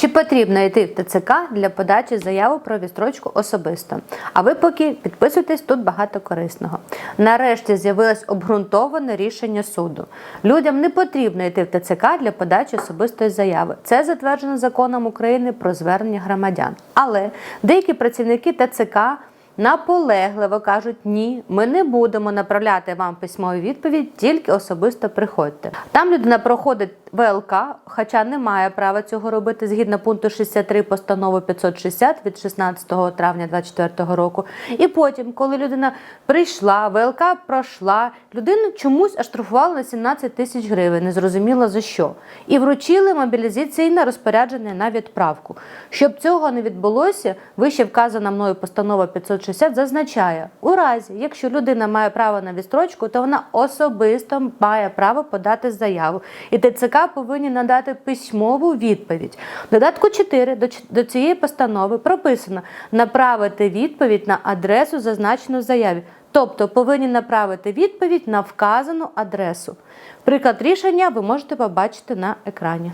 Чи потрібно йти в ТЦК для подачі заяви про відстрочку особисто? А ви поки підписуйтесь, тут багато корисного. Нарешті з'явилось обґрунтоване рішення суду. Людям не потрібно йти в ТЦК для подачі особистої заяви. Це затверджено законом України про звернення громадян. Але деякі працівники ТЦК наполегливо кажуть: ні, ми не будемо направляти вам письмові відповідь, тільки особисто приходьте. Там людина проходить ВЛК, хоча не має права цього робити згідно пункту 63 постанови 560 від 16 травня 2024 року. І потім, коли людина прийшла, ВЛК пройшла, людину чомусь оштрафували на 17 тисяч гривень, незрозуміло за що. І вручили мобілізаційне розпорядження на відправку. Щоб цього не відбулося, вище вказана мною постанова 560 зазначає, у разі, якщо людина має право на відстрочку, то вона особисто має право подати заяву. І ТЦК повинні надати письмову відповідь. В додатку 4 до, до цієї постанови прописано направити відповідь на адресу, зазначену в заяві. Тобто повинні направити відповідь на вказану адресу. Приклад рішення ви можете побачити на екрані.